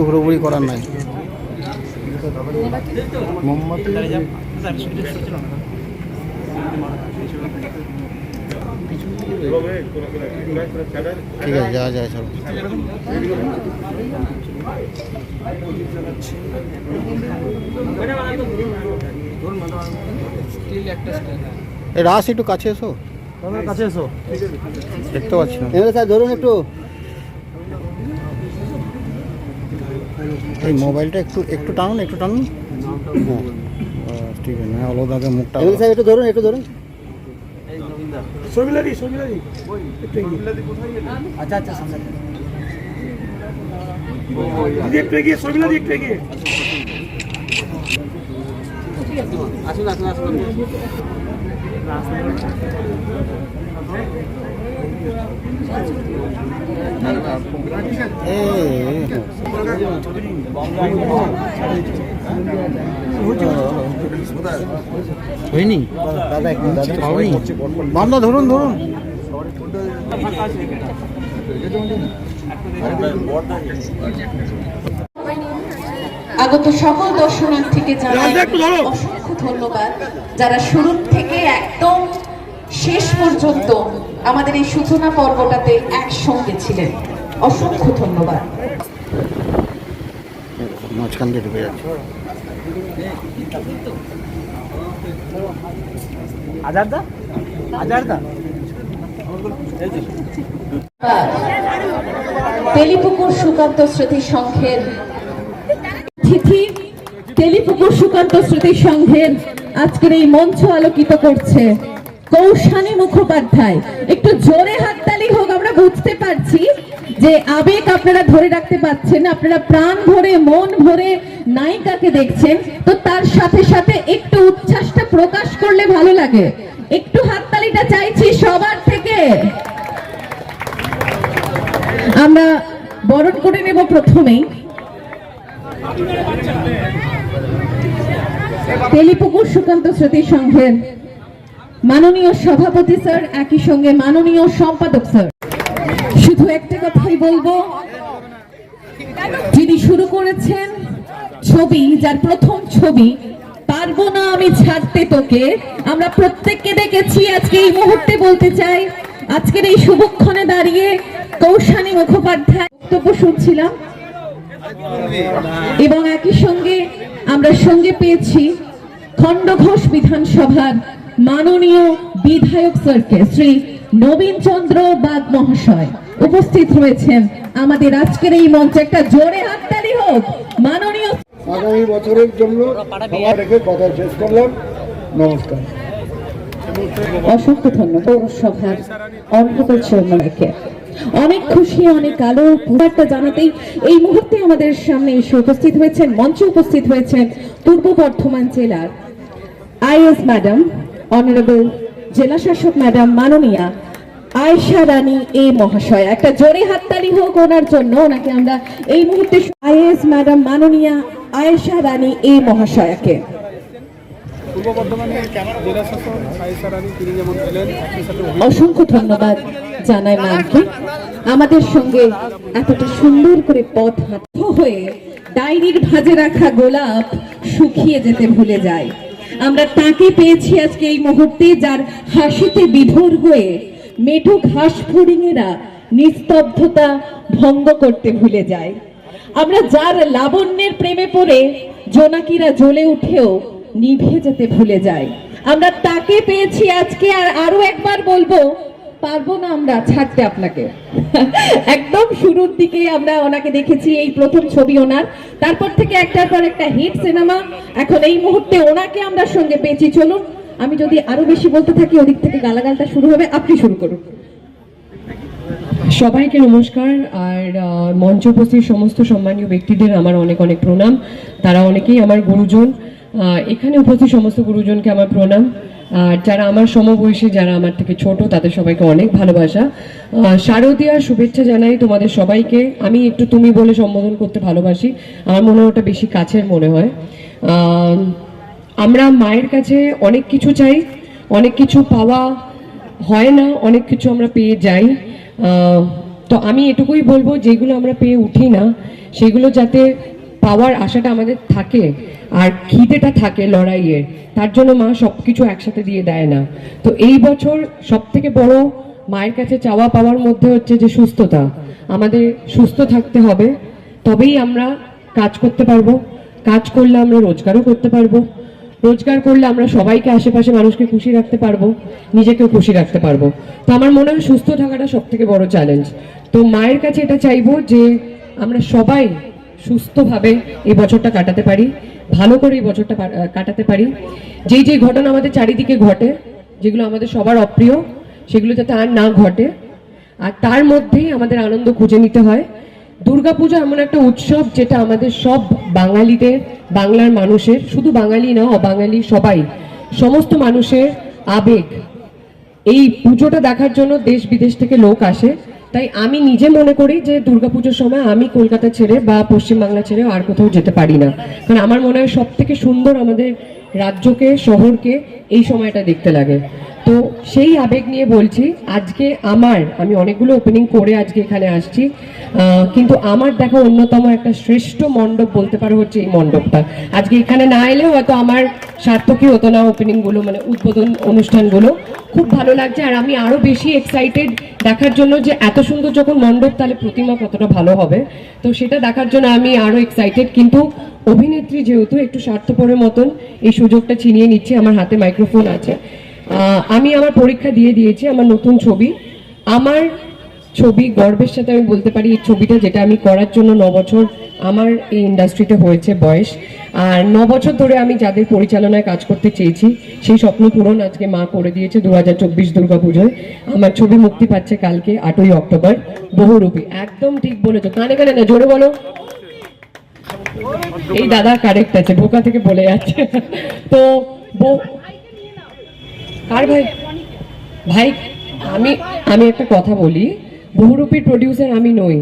কিছু পুরোপুরি করার নাই। মোমবাতি ঠিক আছে যা যায় চলো। এই রাস একটু কাছে এসো। কাছে এসো। দেখতে পাচ্ছি ধরুন একটু। এই মোবাইলটা একটু একটু টানুন একটু টানুন। হ্যাঁ। ঠিক আছে হ্যাঁ অলদাকে মুখটা এবারে স্যার একটু ধরুন একটু ধরুন। সবিলাদি আচ্ছা আচ্ছা সামনে। একটু এগিয়ে সবিলাদি একটু এগিয়ে। আসুন আসুন আসুন। হয়নি? দাদা একটু দাদা ধরুন ধরুন। আগত সকল দর্শনার্থীকে জানাই অসংখ্য ধন্যবাদ। যারা শুরু থেকে একদম শেষ পর্যন্ত আমাদের এই সূচনা পর্বটাতে একসঙ্গে ছিলেন। অসংখ্য ধন্যবাদ। মাঝখান দিয়ে ঢুকে যাচ্ছে। হাজারদা হাজারদা তেলিপুকুর সুকান্ত স্মৃতি সংঘের তিথি তেলিপুকুর সুকান্ত স্মৃতি সংঘের আজকের এই মঞ্চ আলোকিত করছে। কৌশানী মুখোপাধ্যায়। একটু জোরে হাততালি হোক, আমরা বুঝতে পারছি যে আবেগ আপনারা ধরে রাখতে পারছেন, আপনারা প্রাণ ভরে, মন ভরে নায়িকাকে দেখছেন। তো তার সাথে সাথে একটু উচ্ছ্বাসটা প্রকাশ করলে ভালো লাগে। একটু হাততালিটা চাইছি সবার থেকে। আমরা বরণ করে নেব প্রথমেই। তেলিপুকুর সুকান্ত স্মৃতি সংঘের মাননীয় সভাপতি স্যার, একই সঙ্গে মাননীয় সম্পাদক স্যার। শুধু একটা কথাই বলব, যিনি শুরু করেছেন ছবি, যার প্রথম ছবি, পারব না আমি ছাড়তে তোকে। আমরা প্রত্যেককে দেখেছি আজকে এই মুহূর্তে বলতে চাই, আজকের এই শুভক্ষণে দাঁড়িয়ে কৌশানী মুখোপাধ্যায় বক্তব্য শুনছিলাম। এবং একই সঙ্গে আমরা সঙ্গে পেয়েছি খণ্ডঘোষ বিধানসভার মাননীয় বিধায়ক স্যারকে শ্রী নবীন চন্দ্র বাগ মহাশয় উপস্থিত রয়েছেন আমাদের আজকের এই মঞ্চে। একটা জোরে হাততালি হোক মাননীয় আগামী বছরের জন্য রেখে কথা শেষ করলাম। নমস্কার। অসংখ্য ধন্যবাদ পৌরসভার অন্যতম চেয়ারম্যানকে। অনেক খুশি অনেক আলো বার্তা জানাতেই এই মুহূর্তে আমাদের সামনে এসে উপস্থিত হয়েছেন মঞ্চে উপস্থিত হয়েছেন পূর্ব বর্ধমান জেলার আইএস ম্যাডাম অনারেবল জেলা শাসক ম্যাডাম মাননীয়া আয়েশা রানী এ মহাশয়। একটা জোরে হাততালি হোক ওনার জন্য ওনাকে আমরা এই মুহূর্তে আইএস ম্যাডাম মাননীয়া আয়েশা রানী এ মহাশয়াকে। পূর্ব বর্ধমানের জেলা শাসক সাইসা রানী তিনি যেমন এলেন অসংখ্য ধন্যবাদ জানাই ম্যামকে আমাদের সঙ্গে এতটা সুন্দর করে পথ হাত হয়ে ডায়েরির ভাজে রাখা গোলাপ শুকিয়ে যেতে ভুলে যায়। আমরা তাকে পেয়েছি আজকে এই মুহূর্তে যার হাসিতে বিভোর হয়ে মেঠো ঘাস ফড়িংয়েরা নিস্তব্ধতা ভঙ্গ করতে ভুলে যায়। আমরা যার লাবণ্যের প্রেমে পড়ে জোনাকিরা জ্বলে উঠেও নিভে যেতে ভুলে যায়। আমরা তাকে পেয়েছি আজকে আর আরও একবার বলব পারব না আমরা ছাড়তে আপনাকে। একদম শুরুর দিকে আমরা ওনাকে দেখেছি, এই প্রথম ছবি ওনার। তারপর থেকে একটার পর একটা হিট সিনেমা। এখন এই মুহূর্তে ওনাকে আমরা সঙ্গে পেয়েছি। চলুন, আমি যদি আরও বেশি বলতে থাকি, ওদিক থেকে গালাগালটা শুরু হবে। আপনি শুরু করুন। সবাইকে নমস্কার। আর মঞ্চ উপস্থিত সমস্ত সম্মানীয় ব্যক্তিদের আমার অনেক অনেক প্রণাম। তারা অনেকেই আমার গুরুজন। এখানে উপস্থিত সমস্ত গুরুজনকে আমার প্রণাম। আর যারা আমার সমবয়সী যারা আমার থেকে ছোট তাদের সবাইকে অনেক ভালোবাসা। আহ, শারদীয়ার শুভেচ্ছা জানাই তোমাদের সবাইকে। আমি একটু তুমি বলে সম্বোধন করতে ভালোবাসি। আমার মনে হয় ওটা বেশি কাছের মনে হয়। আমরা মায়ের কাছে অনেক কিছু চাই অনেক কিছু পাওয়া হয় না অনেক কিছু আমরা পেয়ে যাই। তো আমি এটুকুই বলব যেগুলো আমরা পেয়ে উঠি না সেগুলো যাতে পাওয়ার আশাটা আমাদের থাকে আর খিদেটা থাকে লড়াইয়ের তার জন্য মা সব কিছু একসাথে দিয়ে দেয় না। তো এই বছর সব থেকে বড় মায়ের কাছে চাওয়া পাওয়ার মধ্যে হচ্ছে যে সুস্থতা। আমাদের সুস্থ থাকতে হবে, তবেই আমরা কাজ করতে পারব। কাজ করলে আমরা রোজগারও করতে পারব। রোজগার করলে আমরা সবাইকে আশেপাশে মানুষকে খুশি রাখতে পারব, নিজেকেও খুশি রাখতে পারব। তো আমার মনে হয় সুস্থ থাকাটা সব থেকে বড় চ্যালেঞ্জ তো মায়ের কাছে এটা চাইব যে আমরা সবাই সুস্থভাবে এই বছরটা কাটাতে পারি, ভালো করে এই বছরটা কাটাতে পারি। যেই যেই ঘটনা আমাদের চারিদিকে ঘটে, যেগুলো আমাদের সবার অপ্রিয়, সেগুলো যাতে আর না ঘটে, আর তার মধ্যেই আমাদের আনন্দ খুঁজে নিতে হয়। দুর্গাপূজা এমন একটা উৎসব যেটা আমাদের সব বাঙালিদের, বাংলার মানুষের, শুধু বাঙালি না, অবাঙালি সবাই, সমস্ত মানুষের আবেগ। এই পুজোটা দেখার জন্য দেশ বিদেশ থেকে লোক আসে। তাই আমি নিজে মনে করি যে দুর্গাপুজোর সময় আমি কলকাতা ছেড়ে বা পশ্চিমবাংলা ছেড়ে আর কোথাও যেতে পারি না। কারণ আমার মনে হয় সব থেকে সুন্দর আমাদের রাজ্যকে, শহরকে এই সময়টা দেখতে লাগে। তো সেই আবেগ নিয়ে বলছি, আজকে আমার, আমি অনেকগুলো ওপেনিং করে আজকে এখানে আসছি কিন্তু আমার দেখা অন্যতম একটা শ্রেষ্ঠ মণ্ডপ বলতে পারো হচ্ছে এই মণ্ডপটা। আজকে এখানে না এলেও হয়তো আমার সার্থকই হতো না ওপেনিংগুলো মানে উদ্বোধন অনুষ্ঠানগুলো। খুব ভালো লাগছে, আর আমি আরও বেশি এক্সাইটেড দেখার জন্য যে এত সুন্দর যখন মণ্ডপ, তাহলে প্রতিমা কতটা ভালো হবে। তো সেটা দেখার জন্য আমি আরও এক্সাইটেড কিন্তু অভিনেত্রী যেহেতু একটু স্বার্থপরের মতন, এই সুযোগটা ছিনিয়ে নিচ্ছি, আমার হাতে মাইক্রোফোন আছে। আমি আমার পরীক্ষা দিয়ে দিয়েছি, আমার নতুন ছবি। আমার ছবি গর্বের সাথে আমি বলতে পারি, এই ছবিটা যেটা আমি করার জন্য ন বছর আমার এই ইন্ডাস্ট্রিতে হয়েছে বয়স। আর ন বছর ধরে আমি যাদের পরিচালনায় কাজ করতে চেয়েছি, সেই স্বপ্ন পূরণ আজকে মা করে দিয়েছে দু হাজার চব্বিশ দুর্গাপুজোয় আমার ছবি মুক্তি পাচ্ছে কালকে, আটই অক্টোবর, বহুরূপী। একদম ঠিক বলেছ। কানে কানে না, জোরে বলো। এই দাদা কারেক্ট আছে, বোকা থেকে বলে যাচ্ছে। তো কার ভাই ভাই, আমি আমি একটা কথা বলি। বহুরূপীর প্রডিউসার আমি নই।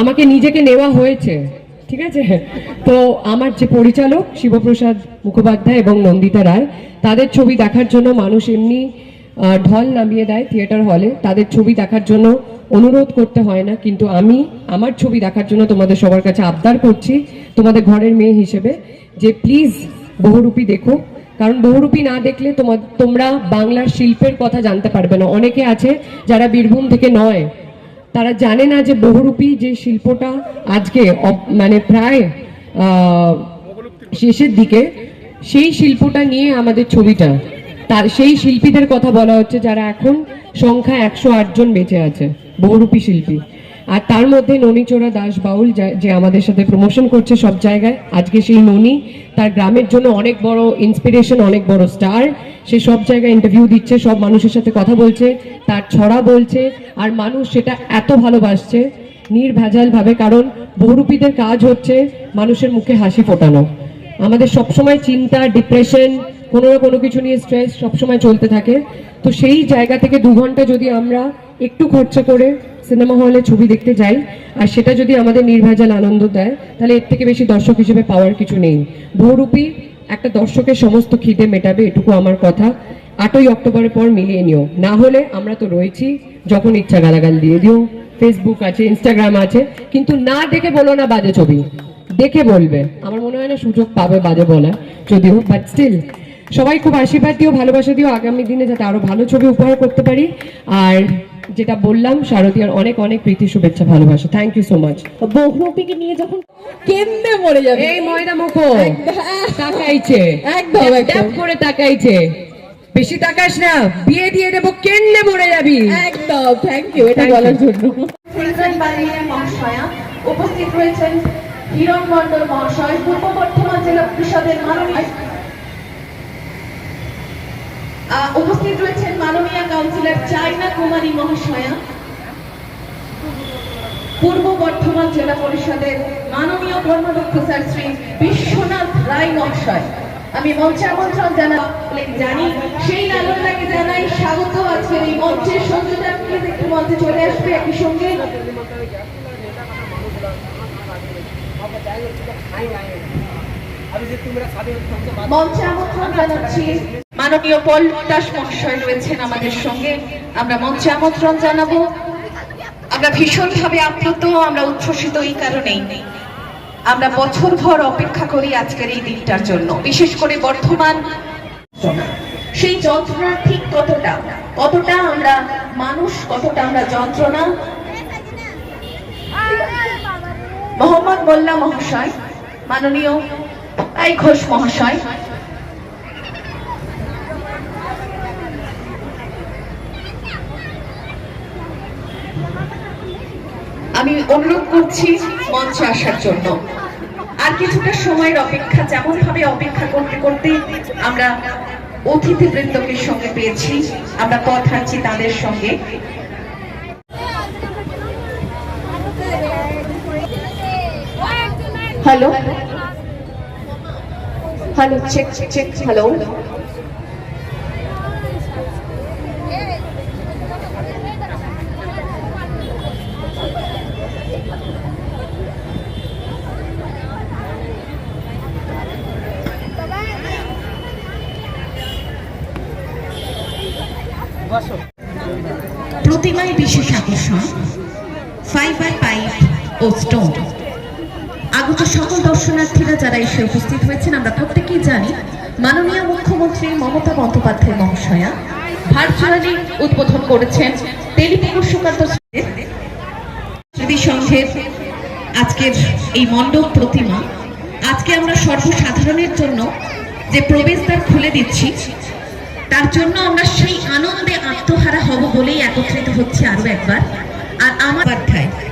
আমাকে নিজেকে নেওয়া হয়েছে, ঠিক আছে? তো আমার যে পরিচালক শিবপ্রসাদ মুখোপাধ্যায় এবং নন্দিতা রায়, তাদের ছবি দেখার জন্য মানুষ এমনি ঢল নামিয়ে দেয় থিয়েটার হলে তাদের ছবি দেখার জন্য অনুরোধ করতে হয় না, কিন্তু আমি আমার ছবি দেখার জন্য তোমাদের সবার কাছে আবদার করছি, তোমাদের ঘরের মেয়ে হিসেবে, যে প্লিজ বহুরূপী দেখো। কারণ বহুরূপী না দেখলে তোমার তোমরা বাংলার শিল্পের কথা জানতে পারবে না। অনেকে আছে যারা বীরভূম থেকে নয়। তারা জানে না যে বহুরূপী যে শিল্পটা আজকে মানে প্রায় শেষের দিকে, সেই শিল্পটা নিয়ে আমাদের ছবিটা। তার সেই শিল্পীদের কথা বলা হচ্ছে যারা এখন সংখ্যা একশো জন বেঁচে আছে, বহুরূপী শিল্পী। আর তার মধ্যে ননীচোরা দাস বাউল যে আমাদের সাথে প্রমোশন করছে সব জায়গায়। আজকে সেই ননী, তার গ্রামের জন্য অনেক বড় ইন্সপিরেশন অনেক বড় স্টার সে সব জায়গায় ইন্টারভিউ দিচ্ছে, সব মানুষের সাথে কথা বলছে, তার ছড়া বলছে, আর মানুষ সেটা এত ভালোবাসছে নির্ভেজাল ভাবে কারণ বহুরূপীদের কাজ হচ্ছে মানুষের মুখে হাসি ফোটানো। আমাদের সবসময় চিন্তা ডিপ্রেশন কোনো না কোনো কিছু নিয়ে স্ট্রেস সবসময় চলতে থাকে। তো সেই জায়গা থেকে দু ঘণ্টা যদি আমরা একটু খরচা করে সিনেমা হলে ছবি দেখতে যাই, আর সেটা যদি আমাদের নির্ভেজাল আনন্দ দেয়, তাহলে এর থেকে বেশি দর্শক হিসেবে পাওয়ার কিছু নেই। বহুরূপী একটা দর্শকের সমস্ত খিদে মেটাবে এটুকু আমার কথা। আটই অক্টোবরের পর মিলিয়ে নিও। না হলে আমরা তো রয়েছি যখন ইচ্ছা গালাগাল দিয়ে দিও। ফেসবুক আছে ইনস্টাগ্রাম আছে, কিন্তু না দেখে বলো না বাজে ছবি। দেখে বলবে। আমার মনে হয় না সুযোগ পাবে বাজে বলা যদিও বাট স্টিল সবাই খুব আশীর্বাদ দিও, ভালোবাসা দিও। আগামী দিনে যাতে আরও ভালো ছবি উপহার করতে পারি। আর যেটা বললাম শারদীয়ার অনেক অনেক প্রীতি শুভেচ্ছা ভালোবাসা। থ্যাংক ইউ সো মাচ বহুরূপীকে নিয়ে যখন কেমনে মরে যাবে? এই ময়দা মুখো। তাকাইছে। একদম, একদম। করে তাকাইছে। বেশি তাকাস না বিয়ে দিয়ে দেবো কেন্নে মরে যাবি? একদম থ্যাংক ইউ এটা বলার জন্য। মহাশয়া উপস্থিত রয়েছেন হিরণ মন্ডল মহাশয় পূর্ব বর্ধমান জেলা পরিষদের মাননীয় উপস্থিত রয়েছেন মাননীয় কাউন্সিলর চাইনা কুমারী মহাশয়া, পূর্ব বর্ধমান জেলা পরিষদের মাননীয় কর্মাধ্যক্ষ স্যার শ্রী বিশ্বনাথ রায় মহাশয়। আমি মঞ্চে আমন্ত্রণ জানাব জানি, সেই লালনটাকে জানাই, স্বাগত আজকের এই মঞ্চের সঞ্জুদা প্লিজ একটু মঞ্চে চলে আসবে, একই সঙ্গে। মঞ্চে আমন্ত্রণ জানাচ্ছি। মাননীয় পল দাস মহাশয় রয়েছেন আমাদের সঙ্গে। আমরা মঞ্চে আমন্ত্রণ জানাব। আমরা ভীষণভাবে আপ্লুত, আমরা উচ্ছ্বসিত এই কারণেই। আমরা বছর বছরভর অপেক্ষা করি আজকের এই দিনটার জন্য, বিশেষ করে বর্ধমান। সেই যন্ত্রণা ঠিক কতটা? কতটা আমরা মানুষ, কতটা আমরা যন্ত্রণা? মোহাম্মদ মোল্লা মহাশয়, মাননীয় আই ঘোষ মহাশয় আমি অনুরোধ করছি মঞ্চে আসার জন্য। আর কিছুটা সময়ের অপেক্ষা যেমন ভাবে অপেক্ষা করতে করতে আমরা অতিথিবৃন্দকে সঙ্গে পেয়েছি। আমরা হাঁটছি তাদের সঙ্গে। Hello hello check check hello প্রতিমায় বিশেষ আকর্ষণ ফাইবার পাইপ ও স্টোন আগত সকল দর্শনার্থীরা যারা এসে উপস্থিত হয়েছেন, আমরা প্রত্যেকেই জানি মাননীয় মুখ্যমন্ত্রী মমতা বন্দ্যোপাধ্যায় মহাশয়া ভার্চুয়ালি উদ্বোধন করেছেন টেলিপুর সুকান্ত সংঘের আজকের এই মণ্ডপ প্রতিমা। আজকে আমরা সর্বসাধারণের জন্য যে প্রবেশদ্বার খুলে দিচ্ছি তার জন্য আমরা সেই আনন্দে আত্মহারা হব বলেই একত্রিত হচ্ছে আরও একবার। আর আমার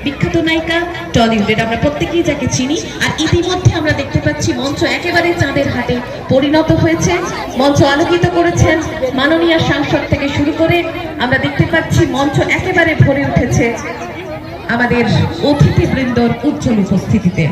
বিখ্যাত নায়িকা টলিউডের আমরা প্রত্যেকেই যাকে চিনি। আর ইতিমধ্যে আমরা দেখতে পাচ্ছি মঞ্চ একেবারে চাঁদের হাতে পরিণত হয়েছে। মঞ্চ আলোকিত করেছেন মাননীয় সাংসদ থেকে শুরু করে আমরা দেখতে পাচ্ছি মঞ্চ একেবারে ভরে উঠেছে আমাদের অতিথিবৃন্দর উজ্জ্বল উপস্থিতিতে।